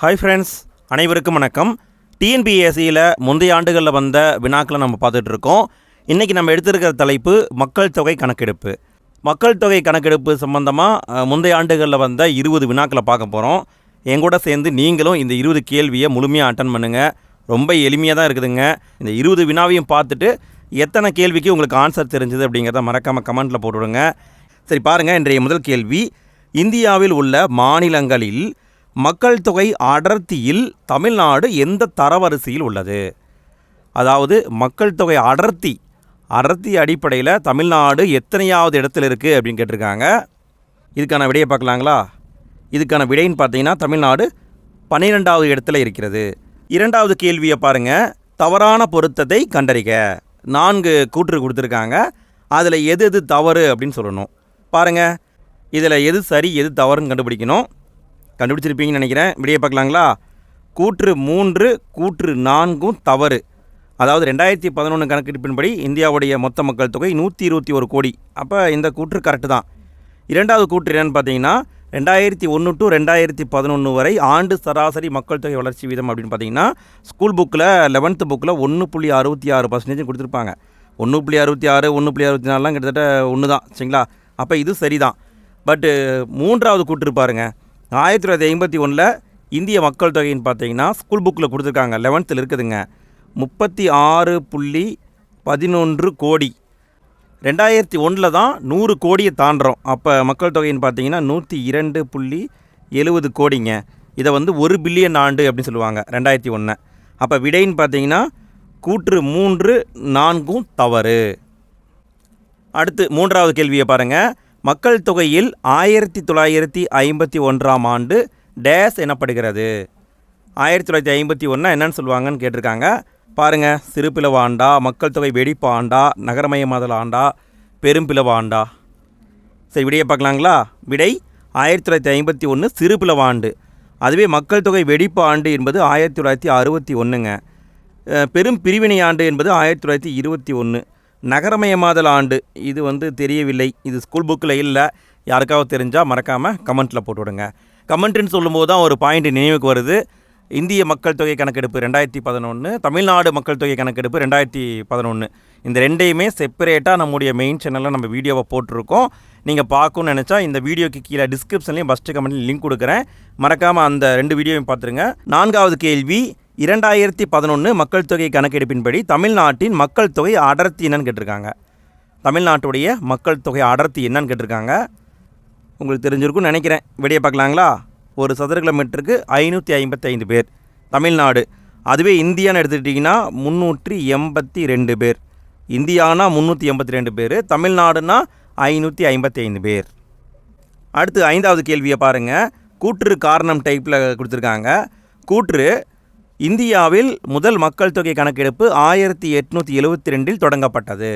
Hi friends அனைவருக்கும் வணக்கம். டிஎன்பிஎஸ்சியில் முந்தைய ஆண்டுகளில் வந்த வினாக்களை நம்ம பார்த்துட்டு இருக்கோம். இன்றைக்கி நம்ம எடுத்திருக்கிற தலைப்பு மக்கள் தொகை கணக்கெடுப்பு. மக்கள் தொகை கணக்கெடுப்பு சம்மந்தமாக முந்தைய ஆண்டுகளில் வந்த இருபது வினாக்களை பார்க்க போகிறோம் என் கூட சேர்ந்து நீங்களும் இந்த இருபது கேள்வியை முழுமையாக அட்டன் பண்ணுங்கள் ரொம்ப எளிமையாக தான் இருக்குதுங்க. இந்த இருபது வினாவையும் பார்த்துட்டு எத்தனை கேள்விக்கு உங்களுக்கு ஆன்சர் தெரிஞ்சது அப்படிங்கிறத மறக்காமல் கமெண்ட்டில் போட்டுவிடுங்க. சரி பாருங்கள் இன்றைய முதல் கேள்வி. இந்தியாவில் உள்ள மாநிலங்களில் மக்கள் தொகை அடர்த்தியில் தமிழ்நாடு எந்த தரவரிசையில் உள்ளது? அதாவது மக்கள் தொகை அடர்த்தி அடர்த்தி அடிப்படையில் தமிழ்நாடு எத்தனையாவது இடத்துல இருக்குது அப்படின்னு கேட்டிருக்காங்க. இதுக்கான விடையை பார்க்கலாங்களா? இதுக்கான விடைன்னு பார்த்தீங்கன்னா தமிழ்நாடு பன்னிரெண்டாவது இடத்துல இருக்கிறது. இரண்டாவது கேள்வியை பாருங்கள் தவறான பொருத்தத்தை கண்டறிக. நான்கு கூற்று கொடுத்துருக்காங்க. அதில் எது எது தவறு அப்படின்னு சொல்லணும். பாருங்கள் இதில் எது சரி எது தவறுன்னு கண்டுபிடிக்கணும். கண்டுபிடிச்சிருப்பீங்கன்னு நினைக்கிறேன். விடிய பார்க்கலாங்களா? கூற்று மூன்று கூற்று நான்கும் தவறு. அதாவது ரெண்டாயிரத்தி பதினொன்று கணக்கெடுப்பின்படி இந்தியாவுடைய மொத்த மக்கள் தொகை நூற்றி இருபத்தி ஒரு கோடி. அப்போ இந்த கூற்று கரெக்டு தான். இரண்டாவது கூற்று என்னென்னு பார்த்தீங்கன்னா ரெண்டாயிரத்தி ஒன்று டு ரெண்டாயிரத்தி பதினொன்று வரை ஆண்டு சராசரி மக்கள் தொகை வளர்ச்சி வீதம் அப்படின்னு பார்த்தீங்கன்னா ஸ்கூல் புக்கில் லெவன்த்து புக்கில் ஒன்று புள்ளி அறுபத்தி ஆறு பர்சன்டேஜ் கொடுத்துருப்பாங்க. ஒன்று புள்ளி அறுபத்தி ஆறு ஒன்று புள்ளி அறுபத்தி நாலுலாம் கிட்டத்தட்ட ஒன்று தான் சரிங்களா? அப்போ இது சரிதான். பட்டு மூன்றாவது கூற்று பாருங்கள் ஆயிரத்தி தொள்ளாயிரத்தி ஐம்பத்தி ஒன்றில் இந்திய மக்கள் தொகைன்னு பார்த்தீங்கன்னா ஸ்கூல் புக்கில் கொடுத்துருக்காங்க. லெவன்த்தில் இருக்குதுங்க. முப்பத்தி ஆறு புள்ளி பதினொன்று கோடி. ரெண்டாயிரத்தி ஒன்றில் தான் நூறு கோடியை தாண்டுறோம். அப்போ மக்கள் தொகைன்னு பார்த்தீங்கன்னா நூற்றி இரண்டு புள்ளி எழுபது கோடிங்க. இதை வந்து ஒரு பில்லியன் ஆண்டு அப்படின்னு சொல்லுவாங்க ரெண்டாயிரத்தி ஒன்று அப்போ விடைன்னு பார்த்தீங்கன்னா கூற்று மூன்று நான்கும் தவறு. அடுத்து மூன்றாவது கேள்வியை பாருங்கள் மக்கள் தொகையில் ஆயிரத்தி தொள்ளாயிரத்தி ஐம்பத்தி ஒன்றாம் ஆண்டு டேஸ் எனப்படுகிறது. ஆயிரத்தி தொள்ளாயிரத்தி ஐம்பத்தி ஒன்றா என்னன்னு சொல்லுவாங்கன்னு கேட்டிருக்காங்க. பாருங்கள் சிறுபிளவு ஆண்டா மக்கள் தொகை வெடிப்பு ஆண்டா நகரமயமாதல் ஆண்டா பெரும்பிளவு ஆண்டா சரி விடையை பார்க்கலாங்களா? விடை ஆயிரத்தி தொள்ளாயிரத்தி ஐம்பத்தி ஒன்று சிறுபிளவு ஆண்டு அதுவே மக்கள் தொகை வெடிப்பு ஆண்டு என்பது ஆயிரத்தி தொள்ளாயிரத்தி அறுபத்தி ஒன்றுங்க பெரும் பிரிவினை ஆண்டு என்பது ஆயிரத்தி தொள்ளாயிரத்தி இருபத்தி ஒன்று நகரமயமாதல் ஆண்டு. இது வந்து தெரியவில்லை. இது ஸ்கூல் புக்கில் இல்லை. யாருக்காவது தெரிஞ்சால் மறக்காமல் கமெண்ட்டில் போட்டு விடுங்க கமெண்ட்டுன்னு சொல்லும்போது தான் ஒரு பாயிண்ட் நினைவுக்கு வருது. இந்திய மக்கள் தொகை கணக்கெடுப்பு ரெண்டாயிரத்தி பதினொன்று தமிழ்நாடு மக்கள் தொகை கணக்கெடுப்பு ரெண்டாயிரத்தி பதினொன்று இந்த ரெண்டையுமே செப்பரேட்டாக நம்முடைய மெயின் சேனலில் நம்ம வீடியோவை போட்டிருக்கோம். நீங்கள் பார்க்கணும்னு நினச்சா இந்த வீடியோக்கு கீழே டிஸ்கிரிப்ஷன்லேயும் ஃபஸ்ட்டு கமெண்ட்லையும் லிங்க் கொடுக்குறேன். மறக்காமல் அந்த ரெண்டு வீடியோவையும் பார்த்துருங்க. நான்காவது கேள்வி இரண்டாயிரத்தி பதினொன்று மக்கள் தொகை கணக்கெடுப்பின்படி தமிழ்நாட்டின் மக்கள் தொகை அடர்த்தி என்னன்னு கேட்டிருக்காங்க. தமிழ்நாட்டுடைய மக்கள் தொகை அடர்த்தி என்னன்னு கேட்டிருக்காங்க. உங்களுக்கு தெரிஞ்சிருக்கும்னு நினைக்கிறேன். வெளியே பார்க்கலாங்களா? ஒரு சதுர கிலோமீட்டருக்கு ஐநூற்றி ஐம்பத்தைந்து பேர். தமிழ்நாடு. அதுவே இந்தியான்னு எடுத்துக்கிட்டிங்கன்னா முந்நூற்றி எண்பத்தி ரெண்டு பேர். இந்தியானா முந்நூற்றி எண்பத்தி ரெண்டு பேர். தமிழ்நாடுனா ஐநூற்றி ஐம்பத்தி ஐந்து பேர். அடுத்து ஐந்தாவது கேள்வியை பாருங்கள் கூற்று காரணம் டைப்பில் கொடுத்துருக்காங்க. கூற்று இந்தியாவில் முதல் மக்கள் தொகை கணக்கெடுப்பு ஆயிரத்தி எட்நூற்றி எழுவத்தி ரெண்டில் தொடங்கப்பட்டது.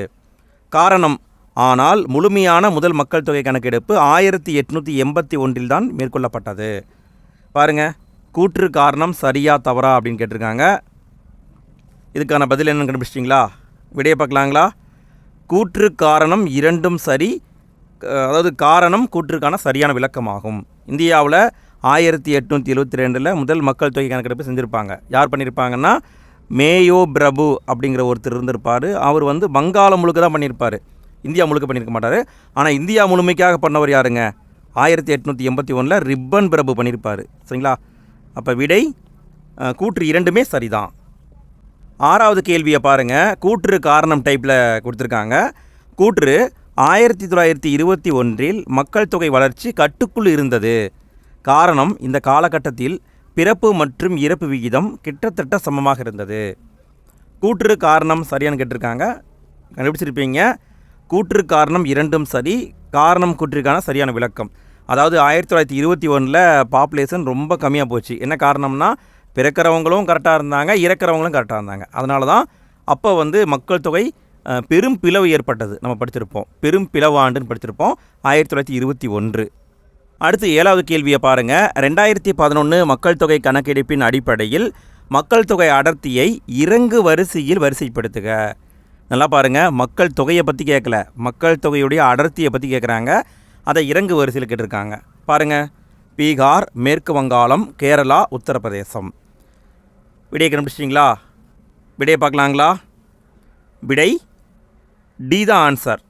காரணம் ஆனால் முழுமையான முதல் மக்கள் தொகை கணக்கெடுப்பு ஆயிரத்தி எட்நூற்றி எண்பத்தி ஒன்றில் தான் மேற்கொள்ளப்பட்டது. பாருங்க கூற்று காரணம் சரியா தவறா அப்படின்னு கேட்டிருக்காங்க. இதுக்கான பதில் என்னென்னு கண்டுபிடிச்சிட்டிங்களா? விடையை பார்க்கலாங்களா? கூற்று காரணம் இரண்டும் சரி அதாவது காரணம் கூற்றுக்கான சரியான விளக்கமாகும். இந்தியாவில் ஆயிரத்தி எட்நூற்றி எழுபத்தி ரெண்டில் முதல் மக்கள் தொகை கணக்கெடுப்பு செஞ்சுருப்பாங்க. யார் பண்ணியிருப்பாங்கன்னா மேயோ பிரபு அப்படிங்கிற ஒருத்தர் இருந்திருப்பார். அவர் வந்து வங்காளம் முழுக்க தான் பண்ணியிருப்பார் இந்தியா முழுக்க பண்ணியிருக்க மாட்டார். ஆனால் இந்தியா முழுமைக்காக பண்ணவர் யாருங்க? ஆயிரத்தி எட்நூற்றி எண்பத்தி ஒன்றில் ரிப்பன் பிரபு பண்ணியிருப்பார் சரிங்களா? அப்போ விடை கூற்று இரண்டுமே சரிதான். ஆறாவது கேள்வியை பாருங்க. கூற்று காரணம் டைப்பில் கொடுத்துருக்காங்க. கூற்று ஆயிரத்தி தொள்ளாயிரத்தி இருபத்தி ஒன்றில் மக்கள் தொகை வளர்ச்சி கட்டுக்குள் இருந்தது. காரணம் இந்த காலகட்டத்தில் பிறப்பு மற்றும் இறப்பு விகிதம் கிட்டத்தட்ட சமமாக இருந்தது. கூற்று காரணம் சரியானு கேட்டிருக்காங்க. கண்டுபிடிச்சிருப்பீங்க. கூற்று காரணம் இரண்டும் சரி காரணம் கூற்றிற்கான சரியான விளக்கம். அதாவது ஆயிரத்தி தொள்ளாயிரத்தி இருபத்தி ஒன்றில் பாப்புலேஷன் ரொம்ப கம்மியாக போச்சு. என்ன காரணம்னா பிறக்கிறவங்களும் கரெக்டாக இருந்தாங்க இறக்கிறவங்களும் கரெக்டாக இருந்தாங்க. அதனால தான் அப்போ வந்து மக்கள் தொகை பெரும் பிளவு ஏற்பட்டது. நம்ம படிச்சிருப்போம். பெரும் பிளவு ஆண்டுன்னு படிச்சிருப்போம். ஆயிரத்தி தொள்ளாயிரத்தி இருபத்தி ஒன்று. அடுத்து ஏழாவது கேள்வியை பாருங்கள் ரெண்டாயிரத்தி பதினொன்று மக்கள் தொகை கணக்கெடுப்பின் அடிப்படையில் மக்கள் தொகை அடர்த்தியை இறங்கு வரிசையில் வரிசைப்படுத்துக. நல்லா பாருங்கள் மக்கள் தொகையை பற்றி கேட்கல மக்கள் தொகையுடைய அடர்த்தியை பற்றி கேட்குறாங்க அதை இறங்கு வரிசையில் கேட்டிருக்காங்க. பாருங்கள் பீகார் மேற்கு வங்காளம் கேரளா உத்தரப்பிரதேசம். விடையை கண்டுபிடிச்சிட்டிங்களா? விடையை பார்க்கலாங்களா? விடை டி தான் ஆன்சர்.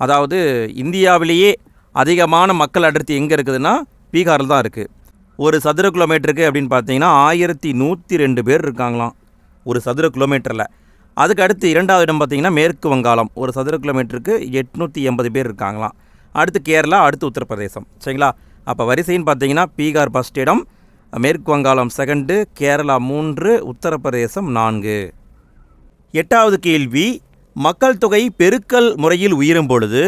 அதாவது இந்தியாவிலேயே அதிகமான மக்கள் அடர்த்தி எங்கே இருக்குதுன்னா பீகாரில் தான் இருக்குது ஒரு சதுர கிலோமீட்டருக்கு அப்படின்னு பார்த்தீங்கன்னா ஆயிரத்தி நூற்றி ரெண்டு பேர் இருக்காங்களாம் ஒரு சதுர கிலோமீட்டரில். அதுக்கு அடுத்து இரண்டாவது இடம் பார்த்தீங்கன்னா மேற்கு வங்காளம். ஒரு சதுர கிலோமீட்டருக்கு எட்நூற்றி எண்பது பேர் இருக்காங்களாம். அடுத்து கேரளா அடுத்து உத்தரப்பிரதேசம். சரிங்களா? அப்போ வரிசைன்னு பார்த்தீங்கன்னா பீகார் ஃபஸ்ட் இடம் மேற்கு வங்காளம் செகண்டு கேரளா மூன்று உத்தரப்பிரதேசம் நான்கு. எட்டாவது கேள்வி மக்கள் தொகை பெருக்கல் முறையில் உயரும் பொழுது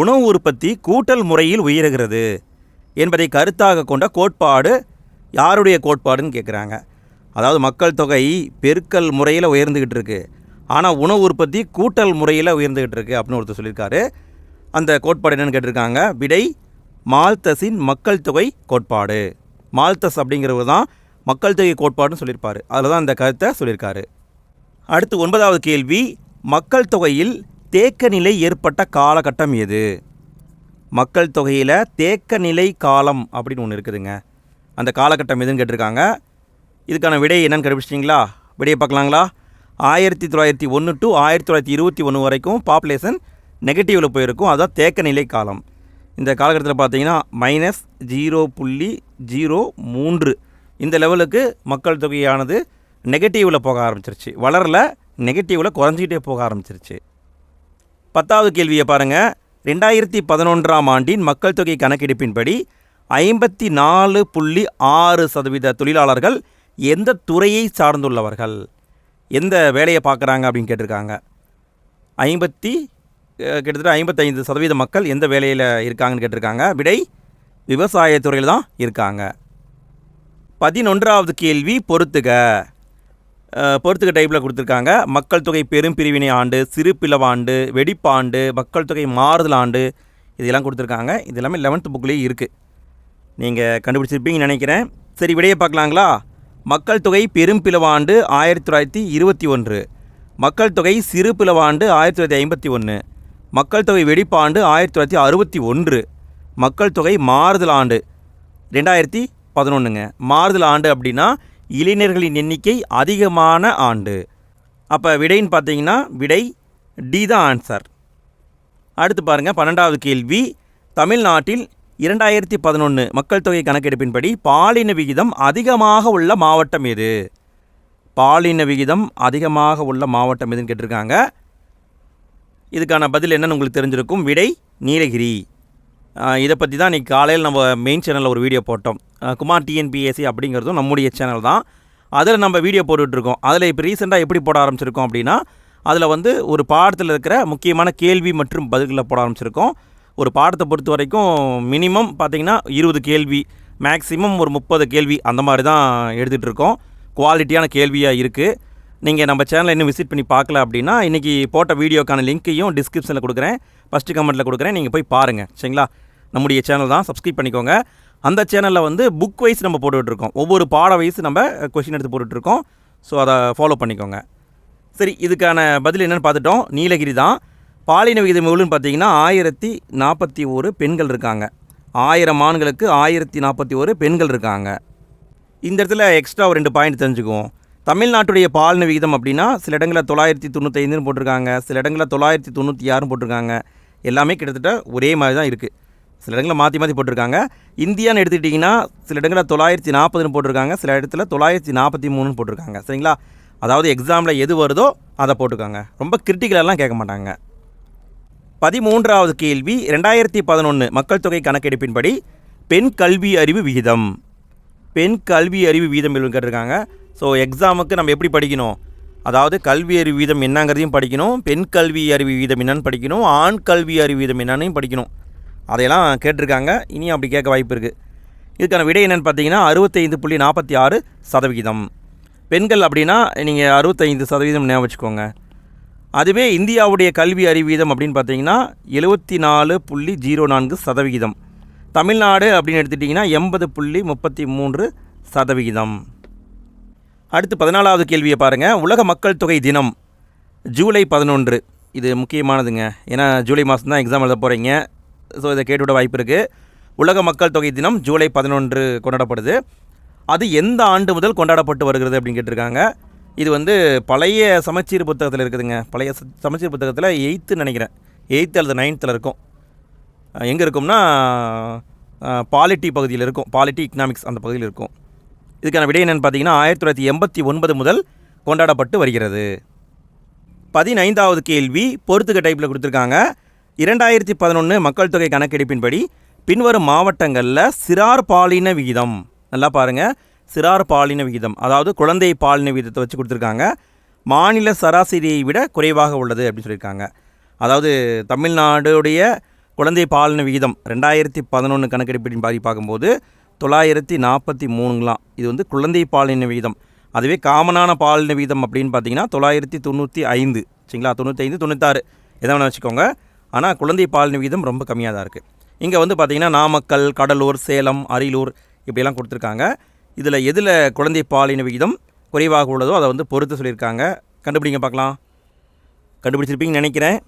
உணவு உற்பத்தி கூட்டல் முறையில் உயருகிறது என்பதை கருத்தாக கொண்ட கோட்பாடு யாருடைய கோட்பாடுன்னு கேட்குறாங்க அதாவது மக்கள் தொகை பெருக்கல் முறையில் உயர்ந்துக்கிட்டு இருக்கு. ஆனால் உணவு உற்பத்தி கூட்டல் முறையில் உயர்ந்துக்கிட்டு இருக்கு அப்படின்னு ஒருத்தர் சொல்லியிருக்காரு. அந்த கோட்பாடு என்னென்னு கேட்டிருக்காங்க. விடை மால்தஸின் மக்கள் தொகை கோட்பாடு. மால்தஸ் அப்படிங்கிறவர் தான் மக்கள் தொகை கோட்பாடுன்னு சொல்லியிருப்பார். அதில் தான் அந்த கருத்தை சொல்லியிருக்காரு. அடுத்து ஒன்பதாவது கேள்வி மக்கள் தொகையில் தேக்க நிலை ஏற்பட்ட காலகட்டம் எது? மக்கள் தொகையில் தேக்க நிலை காலம் அப்படின்னு ஒன்று இருக்குதுங்க. அந்த காலகட்டம் எதுன்னு கேட்டிருக்காங்க. இதுக்கான விடை என்னென்னு கண்டுபிடிச்சிட்டிங்களா? விடையை பார்க்கலாங்களா? ஆயிரத்தி தொள்ளாயிரத்தி ஒன்று டு ஆயிரத்தி தொள்ளாயிரத்தி இருபத்தி ஒன்று வரைக்கும் பாப்புலேஷன் நெகட்டிவில் போயிருக்கும். அதுதான் தேக்க நிலை காலம். இந்த காலகட்டத்தில் பார்த்தீங்கன்னா மைனஸ் ஜீரோ புள்ளி ஜீரோ மூன்று. இந்த லெவலுக்கு மக்கள் தொகையானது நெகட்டிவில் போக ஆரம்பிச்சிருச்சு. வளரல நெகட்டிவில் குறைஞ்சிக்கிட்டே போக ஆரம்பிச்சிருச்சு. பத்தாவது கேள்வியை பாருங்கள் ரெண்டாயிரத்தி பதினொன்றாம் ஆண்டின் மக்கள் தொகை கணக்கெடுப்பின்படி ஐம்பத்தி நாலு புள்ளி ஆறு சதவீத தொழிலாளர்கள் எந்த துறையை சார்ந்துள்ளவர்கள்? எந்த வேலையை பார்க்குறாங்க அப்படின்னு கேட்டிருக்காங்க. ஐம்பத்தி கிட்டத்தட்ட ஐம்பத்தைந்து சதவீத மக்கள் எந்த வேலையில் இருக்காங்கன்னு கேட்டிருக்காங்க. விடை விவசாயத்துறையில் தான் இருக்காங்க. பதினொன்றாவது கேள்வி பொறுத்துக. பொறுத்துக்க டைப்பில் கொடுத்துருக்காங்க. மக்கள் தொகை பெரும் பிரிவினை ஆண்டு சிறு பிளவாண்டு வெடிப்பாண்டு மக்கள் தொகை மாறுதல் ஆண்டு இதெல்லாம் கொடுத்துருக்காங்க. இது எல்லாமே லெவன்த்து புக்லேயே இருக்குது நீங்கள் கண்டுபிடிச்சிருப்பீங்கன்னு நினைக்கிறேன். சரி விடையை பார்க்கலாங்களா? மக்கள் தொகை பெரும் பிளவாண்டு ஆயிரத்தி தொள்ளாயிரத்தி இருபத்தி ஒன்று. மக்கள் தொகை சிறு பிளவாண்டு ஆயிரத்தி தொள்ளாயிரத்தி ஐம்பத்தி ஒன்று. மக்கள் தொகை வெடிப்பாண்டு ஆயிரத்தி தொள்ளாயிரத்தி அறுபத்தி ஒன்று. மக்கள் தொகை மாறுதல் ஆண்டு ரெண்டாயிரத்தி பதினொன்றுங்க மாறுதல் ஆண்டு அப்படின்னா இளைஞர்களின் எண்ணிக்கை அதிகமான ஆண்டு. அப்போ விடைன்னு பார்த்தீங்கன்னா விடை டி தான் ஆன்சர் அடுத்து பாருங்கள் பன்னெண்டாவது கேள்வி. தமிழ்நாட்டில் இரண்டாயிரத்தி பதினொன்று மக்கள் தொகை கணக்கெடுப்பின்படி பாலின விகிதம் அதிகமாக உள்ள மாவட்டம் எது? பாலின விகிதம் அதிகமாக உள்ள மாவட்டம் எதுன்னு கேட்டிருக்காங்க. இதுக்கான பதில் என்னென்னு உங்களுக்கு தெரிஞ்சிருக்கும். விடை நீலகிரி. இதை பற்றி தான் இன்றைக்கி காலையில் நம்ம மெயின் சேனலில் ஒரு வீடியோ போட்டோம். குமார் டிஎன்பிஎஸ்சி அப்படிங்கிறதும் நம்முடைய சேனல் தான். அதில் நம்ம வீடியோ போட்டுட்ருக்கோம். அதில் இப்போ ரீசெண்டாக எப்படி போட ஆரம்பிச்சிருக்கோம் அப்படின்னா அதில் வந்து ஒரு பாடத்தில் இருக்கிற முக்கியமான கேள்வி மற்றும் பதில்களை போட ஆரம்பிச்சிருக்கோம். ஒரு பாடத்தை பொறுத்த வரைக்கும் மினிமம் பார்த்தீங்கன்னா இருபது கேள்வி மேக்ஸிமம் ஒரு முப்பது கேள்வி அந்த மாதிரி தான் எடுத்துகிட்ருக்கோம் குவாலிட்டியான கேள்வியாக இருக்குது நீங்கள் நம்ம சேனலை இன்னும் விசிட் பண்ணி பார்க்கல அப்படின்னா இன்றைக்கி போட்ட வீடியோக்கான லிங்க்கையும் டிஸ்கிரிப்ஷனில் கொடுக்குறேன். ஃபஸ்ட்டு கமெண்ட்டில் கொடுக்குறேன். நீங்கள் போய் பாருங்கள் சரிங்களா? நம்முடைய சேனல் தான். சப்ஸ்கிரைப் பண்ணிக்கோங்க. அந்த சேனலில் வந்து புக் வைஸ் நம்ம போட்டுட்ருக்கோம் ஒவ்வொரு பாட வைஸ் நம்ம கொஷின் எடுத்து போட்டுட்ருக்கோம் ஸோ அதை ஃபாலோ பண்ணிக்கோங்க. சரி இதுக்கான பதில் என்னென்னு பார்த்துட்டோம். நீலகிரி தான். பாலின விகிதம் எவ்வளோன்னு பார்த்தீங்கன்னா ஆயிரத்தி நாற்பத்தி ஒரு பெண்கள் இருக்காங்க. ஆயிரம் ஆண்களுக்கு ஆயிரத்தி நாற்பத்தி ஒரு பெண்கள் இருக்காங்க. இந்த இடத்துல எக்ஸ்ட்ரா ஒரு ரெண்டு பாயிண்ட் தெரிஞ்சுக்குவோம். தமிழ்நாட்டுடைய பாலின விகிதம் அப்படின்னா சில இடங்களில் தொள்ளாயிரத்தி தொண்ணூத்தைந்துன்னு போட்டிருக்காங்க. சில இடங்களில் தொள்ளாயிரத்தி தொண்ணூற்றி ஆறுன்னு போட்டிருக்காங்க. எல்லாமே கிட்டத்தட்ட ஒரே மாதிரி தான் இருக்குது சில இடங்களில் மாற்றி மாற்றி போட்டிருக்காங்க. இந்தியான்னு எடுத்துக்கிட்டிங்கன்னா சில இடங்களில் தொள்ளாயிரத்தி நாற்பதுன்னு போட்டிருக்காங்க. சில இடத்துல தொள்ளாயிரத்தி நாற்பத்தி மூணுன்னு போட்டிருக்காங்க. சரிங்களா? அதாவது எக்ஸாமில் எது வருதோ அதை போட்டிருக்காங்க. ரொம்ப கிரிட்டிக்கலெல்லாம் கேட்க மாட்டாங்க. பதிமூன்றாவது கேள்வி ரெண்டாயிரத்தி பதினொன்று மக்கள் தொகை கணக்கெடுப்பின்படி பெண் கல்வி அறிவு விகிதம். பெண் கல்வி அறிவு வீதம் கேட்டிருக்காங்க. ஸோ எக்ஸாமுக்கு நம்ம எப்படி படிக்கணும்? அதாவது கல்வி அறிவு வீதம் என்னங்கிறதையும் படிக்கணும். பெண் கல்வி அறிவு வீதம் என்னன்னு படிக்கணும். ஆண் கல்வி அறிவு வீதம் என்னன்னு படிக்கணும். அதையெல்லாம் கேட்டிருக்காங்க. இனியும் அப்படி கேட்க வாய்ப்பு இருக்குது இதுக்கான விடை என்னென்னு பார்த்தீங்கன்னா அறுபத்தைந்து புள்ளி நாற்பத்தி ஆறு சதவிகிதம். பெண்கள் அப்படின்னா நீங்கள் அறுபத்தைந்து சதவீதம் ஞாபகம் வச்சுக்கோங்க. அதுவே இந்தியாவுடைய கல்வி அறிவீதம் அப்படின்னு பார்த்தீங்கன்னா எழுபத்தி நாலு புள்ளி ஜீரோ நான்கு சதவிகிதம். தமிழ்நாடு அப்படின்னு எடுத்துட்டிங்கன்னா எண்பது புள்ளி முப்பத்தி மூன்று சதவிகிதம். அடுத்து பதினாலாவது கேள்வியை பாருங்கள் உலக மக்கள் தொகை தினம் ஜூலை பதினொன்று. இது முக்கியமானதுங்க. ஏன்னா ஜூலை மாதம் தான் எக்ஸாம் எழுத போகிறீங்க ஸோ இதை கேட்டுவிட வாய்ப்பு இருக்குது உலக மக்கள் தொகை தினம் ஜூலை பதினொன்று கொண்டாடப்படுது. அது எந்த ஆண்டு முதல் கொண்டாடப்பட்டு வருகிறது அப்படின்னு கேட்டிருக்காங்க. இது வந்து பழைய சமச்சீர் புத்தகத்தில் இருக்குதுங்க. பழைய ச- சமச்சீர் புத்தகத்தில் எயித்து நினைக்கிறேன். எயித்து அல்லது நைன்த்தில் இருக்கும். எங்கே இருக்கும்னா பாலிட்டி பகுதியில் இருக்கும். பாலிட்டி எக்கனாமிக்ஸ் அந்த பகுதியில் இருக்கும். இதுக்கான விடை என்னென்னு பார்த்தீங்கன்னா ஆயிரத்தி தொள்ளாயிரத்தி எண்பத்தி ஒன்பது முதல் கொண்டாடப்பட்டு வருகிறது. பதினைந்தாவது கேள்வி பொறுத்துக்க டைப்பில் கொடுத்துருக்காங்க. இரண்டாயிரத்தி பதினொன்று மக்கள் தொகை கணக்கெடுப்பின்படி பின்வரும் மாவட்டங்களில் சிறார் பாலின விகிதம். நல்லா பாருங்கள் சிறார் பாலின விகிதம். அதாவது குழந்தை பாலின விகிதத்தை வச்சு கொடுத்துருக்காங்க. மாநில சராசரியை விட குறைவாக உள்ளது அப்படின்னு சொல்லியிருக்காங்க. அதாவது தமிழ்நாடுடைய குழந்தை பாலின விகிதம் ரெண்டாயிரத்தி பதினொன்று கணக்கெடுப்பின் பாதி பார்க்கும்போது தொள்ளாயிரத்தி நாற்பத்தி மூணுங்களாம். இது வந்து குழந்தை பாலின விகிதம். அதுவே காமனான பாலின விகிதம் அப்படின்னு பார்த்தீங்கன்னா தொள்ளாயிரத்தி தொண்ணூற்றி ஐந்து. சரிங்களா? தொண்ணூற்றி ஐந்து தொண்ணூத்தாறு. எதாவது வச்சுக்கோங்க. ஆனால் குழந்தை பாலின விகிதம் ரொம்ப கம்மியாக தான் இருக்குது இங்கே வந்து பார்த்திங்கன்னா நாமக்கல் கடலூர் சேலம் அரியலூர் இப்படியெல்லாம் கொடுத்துருக்காங்க. இதில் எதில் குழந்தை பாலின விகிதம் குறைவாக உள்ளதோ அதை வந்து பொறுத்து சொல்லியிருக்காங்க. கண்டுபிடிங்க பார்க்கலாம். கண்டுபிடிச்சிருப்பீங்கன்னு நினைக்கிறேன்.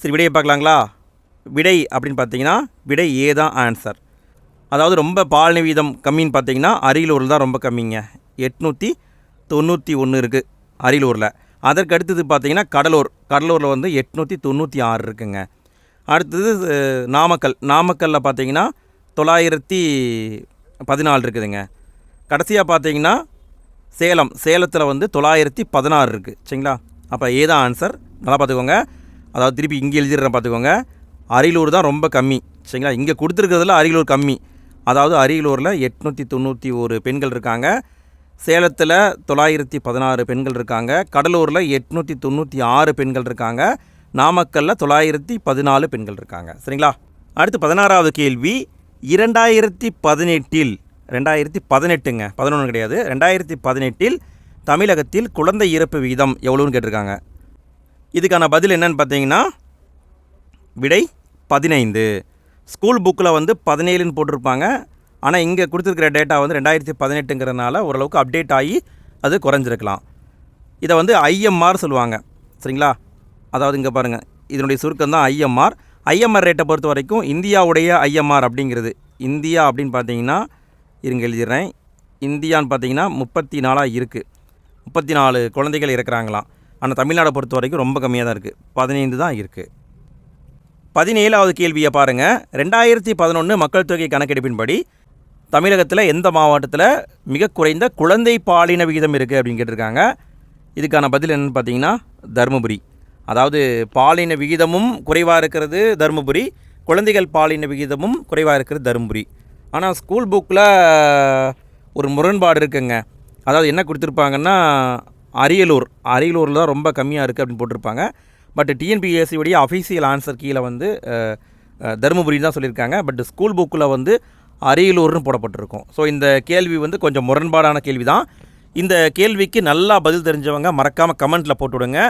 சரி விடையை பார்க்கலாங்களா? விடை அப்படின்னு பார்த்தீங்கன்னா விடை ஏ தான் ஆன்சர் அதாவது ரொம்ப பாலின விகிதம் கம்மின்னு பார்த்தீங்கன்னா அரியலூரில் தான் ரொம்ப கம்மிங்க. எட்நூற்றி தொண்ணூற்றி ஒன்று இருக்குது அரியலூரில். அதற்கு அடுத்தது பார்த்திங்கன்னா கடலூர். கடலூரில் வந்து எட்நூற்றி தொண்ணூற்றி ஆறு இருக்குங்க. அடுத்தது நாமக்கல். நாமக்கல்லில் பார்த்தீங்கன்னா தொள்ளாயிரத்தி பதினாலு இருக்குதுங்க. கடைசியாக பார்த்தீங்கன்னா சேலம். சேலத்தில் வந்து தொள்ளாயிரத்தி பதினாறு இருக்குது சரிங்களா? அப்போ ஏதான் ஆன்சர் நல்லா பார்த்துக்கோங்க. அதாவது திருப்பி இங்கே எழுதிடுறேன் பார்த்துக்கோங்க. அரியலூர் தான் ரொம்ப கம்மி. சரிங்களா? இங்கே கொடுத்துருக்கிறதுல அரியலூர் கம்மி. அதாவது அரியலூரில் எட்நூற்றி தொண்ணூற்றி ஒரு பெண்கள் இருக்காங்க. சேலத்தில் தொள்ளாயிரத்தி பதினாறு பெண்கள் இருக்காங்க. கடலூரில் எட்நூற்றி தொண்ணூற்றி ஆறு பெண்கள் இருக்காங்க. நாமக்கல்லில் தொள்ளாயிரத்தி பதினாலு பெண்கள் இருக்காங்க. சரிங்களா? அடுத்து பதினாறாவது கேள்வி. இரண்டாயிரத்தி பதினெட்டில் ரெண்டாயிரத்தி பதினெட்டுங்க பதினொன்று கிடையாது. ரெண்டாயிரத்தி பதினெட்டில் தமிழகத்தில் குழந்தை இறப்பு விகிதம் எவ்வளோன்னு கேட்டிருக்காங்க. இதுக்கான பதில் என்னன்னு பார்த்தீங்கன்னா விடை பதினைந்து. ஸ்கூல் புக்கில் வந்து பதினேழுன்னு போட்டிருப்பாங்க. ஆனால் இங்கே கொடுத்துருக்கிற டேட்டா வந்து ரெண்டாயிரத்தி பதினெட்டுங்கிறதுனால ஓரளவுக்கு அப்டேட் ஆகி அது குறைஞ்சிருக்கலாம். இதை வந்து ஐஎம்ஆர் சொல்லுவாங்க. சரிங்களா? அதாவது இங்கே பாருங்கள் இதனுடைய சுருக்கம் தான் ஐஎம்ஆர் ஐஎம்ஆர் ரேட்டை பொறுத்த வரைக்கும் இந்தியாவுடைய ஐஎம்ஆர் அப்படிங்கிறது. இந்தியா அப்படின்னு பார்த்தீங்கன்னா இருங்க எழுதிடுறேன். இந்தியான்னு பார்த்தீங்கன்னா முப்பத்தி நாலாக இருக்குது முப்பத்தி நாலு குழந்தைகள் இருக்கிறாங்களாம் ஆனால் தமிழ்நாடை பொறுத்த வரைக்கும் ரொம்ப கம்மியாக தான் இருக்குது பதினைந்து தான் இருக்குது பதினேழாவது கேள்வியை பாருங்கள் ரெண்டாயிரத்தி பதினொன்று மக்கள் தொகை கணக்கெடுப்பின்படி தமிழகத்தில் எந்த மாவட்டத்தில் மிக குறைந்த குழந்தை பாலின விகிதம் இருக்குது அப்படின்னு கேட்டிருக்காங்க. இதுக்கான பதில் என்னன்னு பார்த்தீங்கன்னா தருமபுரி. அதாவது பாலின விகிதமும் குறைவாக இருக்கிறது தருமபுரி குழந்தைகள் பாலின விகிதமும் குறைவாக இருக்கிறது தருமபுரி. ஆனால் ஸ்கூல் புக்கில் ஒரு முரண்பாடு இருக்குங்க. அதாவது என்ன கொடுத்துருப்பாங்கன்னா அரியலூர். அரியலூரில் தான் ரொம்ப கம்மியாக இருக்குது அப்படின்னு போட்டிருப்பாங்க. பட் டிஎன்பிஎஸ்சி உடைய அஃபீஷியல் ஆன்சர் கீழே வந்து தருமபுரின்னு தருமபுரி தான் சொல்லியிருக்காங்க. பட் ஸ்கூல் புக்கில் வந்து அரியலூர்னு போடப்பட்டிருக்கும். ஸோ இந்த கேள்வி வந்து கொஞ்சம் முரண்பாடான கேள்வி தான் இந்த கேள்விக்கு நல்லா பதில் தெரிஞ்சவங்க மறக்காமல் கமெண்ட்டில் போட்டு விடுங்க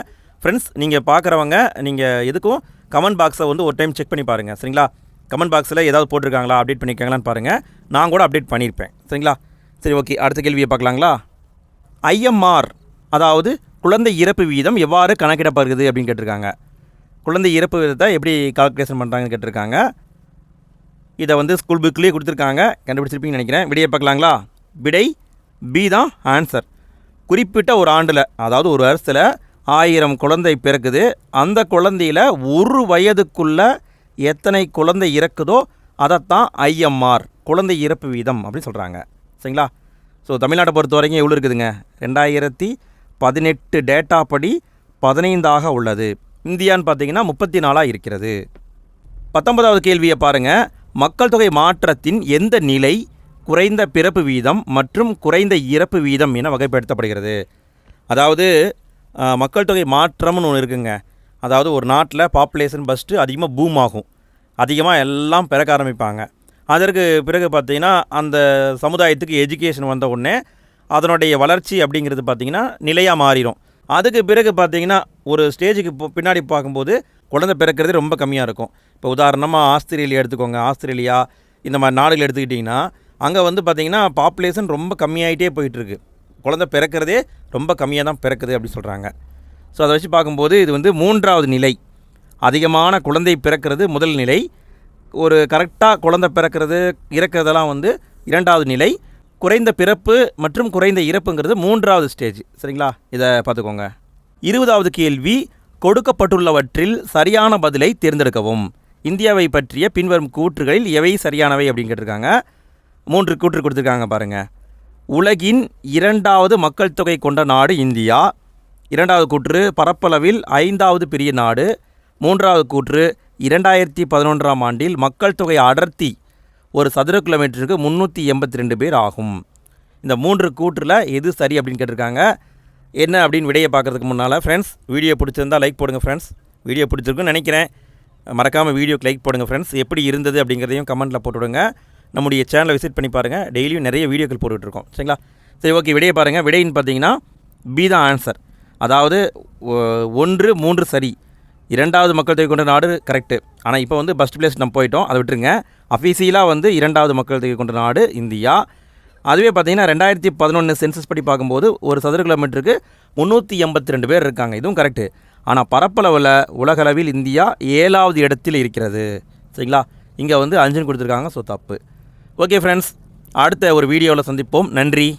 ஃப்ரெண்ட்ஸ் நீங்கள் பார்க்குறவங்க நீங்கள் எதுக்கும் கமெண்ட் பாக்ஸை வந்து ஒரு டைம் செக் பண்ணி பாருங்கள் சரிங்களா? கமெண்ட் பாக்ஸில் ஏதாவது போட்டிருக்காங்களா அப்டேட் பண்ணியிருக்காங்களான்னு பாருங்கள் நான் கூட அப்டேட் பண்ணியிருப்பேன் சரிங்களா? சரி ஓகே அடுத்த கேள்வியை பார்க்கலாங்களா? ஐஎம்ஆர் அதாவது குழந்தை இறப்பு வீதம் எவ்வாறு கணக்கிடப்படுகிறது அப்படின்னு கேட்டிருக்காங்க. குழந்தை இறப்பு வீதத்தை எப்படி கால்குலேஷன் பண்ணுறாங்கன்னு கேட்டிருக்காங்க. இதை வந்து ஸ்கூல் புக்லேயே கொடுத்துருக்காங்க. கண்டுபிடிச்சிருப்பீங்கன்னு நினைக்கிறேன். விடையை பார்க்கலாங்களா? விடை பி தான் ஆன்சர் குறிப்பிட்ட ஒரு ஆண்டில் அதாவது ஒரு வருஷத்தில் ஆயிரம் குழந்தை பிறக்குது. அந்த குழந்தையில் ஒரு வயதுக்குள்ள எத்தனை குழந்தை இறக்குதோ அதைத்தான் ஐஎம்ஆர் குழந்தை இறப்பு வீதம் அப்படின்னு சொல்கிறாங்க சரிங்களா? ஸோ தமிழ்நாட்டை பொறுத்த வரைக்கும் எவ்வளோ இருக்குதுங்க? ரெண்டாயிரத்தி பதினெட்டு டேட்டா படி பதினைந்தாக உள்ளது. இந்தியான்னு பார்த்தீங்கன்னா முப்பத்தி நாலாக இருக்கிறது. பத்தொன்பதாவது கேள்வியை பாருங்கள் மக்கள் தொகை மாற்றத்தின் எந்த நிலை குறைந்த பிறப்பு வீதம் மற்றும் குறைந்த இறப்பு வீதம் என வகைப்படுத்தப்படுகிறது. அதாவது மக்கள் தொகை மாற்றம்னு ஒன்று இருக்குங்க. அதாவது ஒரு நாட்டில் பாப்புலேஷன் ஃபஸ்ட்டு அதிகமாக பூம் ஆகும். அதிகமாக எல்லாம் பிறக்க ஆரம்பிப்பாங்க. அதற்கு பிறகு பார்த்தீங்கன்னா அந்த சமுதாயத்துக்கு எஜுகேஷன் வந்த உடனே அதனுடைய வளர்ச்சி அப்படிங்கிறது பார்த்திங்கன்னா நிலையாக மாறிடும். அதுக்கு பிறகு பார்த்திங்கன்னா ஒரு ஸ்டேஜுக்கு பின்னாடி பார்க்கும்போது குழந்தை பிறக்கிறது ரொம்ப கம்மியாக இருக்கும். இப்போ உதாரணமாக ஆஸ்திரேலியா எடுத்துக்கோங்க. ஆஸ்திரேலியா இந்த மாதிரி நாடுகள் எடுத்துக்கிட்டிங்கன்னா அங்கே வந்து பார்த்திங்கன்னா பாப்புலேஷன் ரொம்ப கம்மியாயிட்டே போயிட்டுருக்கு. குழந்தை பிறக்கிறதே ரொம்ப கம்மியாக தான் பிறக்குது அப்படி சொல்கிறாங்க ஸோ அதை வச்சு பார்க்கும்போது இது வந்து மூன்றாவது நிலை. அதிகமான குழந்தை பிறக்கிறது முதல் நிலை. ஒரு கரெக்டாக குழந்தை பிறக்கிறது இறக்கிறதெல்லாம் வந்து இரண்டாவது நிலை. குறைந்த பிறப்பு மற்றும் குறைந்த இறப்புங்கிறது மூன்றாவது ஸ்டேஜ் சரிங்களா? இதை பார்த்துக்கோங்க. இருபதாவது கேள்வி கொடுக்கப்பட்டுள்ளவற்றில் சரியான பதிலை தேர்ந்தெடுக்கவும். இந்தியாவை பற்றிய பின்வரும் கூற்றுகளில் எவை சரியானவை அப்படின்னு கேட்டிருக்காங்க. மூன்று கூற்று கொடுத்துருக்காங்க பாருங்கள் உலகின் இரண்டாவது மக்கள் தொகை கொண்ட நாடு இந்தியா. இரண்டாவது கூற்று பரப்பளவில் ஐந்தாவது பெரிய நாடு. மூன்றாவது கூற்று இரண்டாயிரத்தி பதினொன்றாம் ஆண்டில் மக்கள் தொகை அடர்த்தி ஒரு சதுர கிலோமீட்டருக்கு முந்நூற்றி எண்பத்தி ரெண்டு பேர் ஆகும். இந்த மூன்று கூற்றில் எது சரி அப்படின்னு கேட்டிருக்காங்க. என்ன அப்படின்னு விடையை பார்க்குறதுக்கு முன்னால் ஃப்ரெண்ட்ஸ் வீடியோ பிடிச்சிருந்தா லைக் போடுங்க ஃப்ரெண்ட்ஸ் வீடியோ பிடிச்சிருக்குன்னு நினைக்கிறேன். மறக்காமல் வீடியோக்கு லைக் போடுங்க ஃப்ரெண்ட்ஸ் எப்படி இருந்தது அப்படிங்கிறதையும் கமெண்ட்டில் போட்டுவிடுங்க. நம்முடைய சேனலை விசிட் பண்ணி பாருங்கள் டெய்லியும் நிறைய வீடியோக்கள் போட்டுட்ருக்கோம் சரிங்களா? சரி ஓகே விடையை பாருங்கள் விடைன்னு பார்த்தீங்கன்னா பி தான் ஆன்சர் அதாவது ஒன்று மூன்று சரி. இரண்டாவது மக்கள் தொகை கொண்ட நாடு கரெக்டு ஆனால் இப்போ வந்து ஃபஸ்ட் பிளேஸ் நம்ம போயிட்டோம். அதை விட்டுருங்க. அஃபீஷியலாக வந்து இரண்டாவது மக்கள் தொகை கொண்ட நாடு இந்தியா. அதுவே பார்த்தீங்கன்னா ரெண்டாயிரத்தி பதினொன்று சென்சஸ் படி பார்க்கும்போது ஒரு சதுர கிலோமீட்டருக்கு முந்நூற்றி எண்பத்தி ரெண்டு பேர் இருக்காங்க. இதுவும் கரெக்டு ஆனால் பரப்பளவில் உலகளவில் இந்தியா ஏழாவது இடத்தில் இருக்கிறது. சரிங்களா? இங்கே வந்து அஞ்சுன்னு கொடுத்துருக்காங்க ஸோ தப்பு. ஓகே ஃப்ரெண்ட்ஸ் அடுத்த ஒரு வீடியோவில் சந்திப்போம். நன்றி.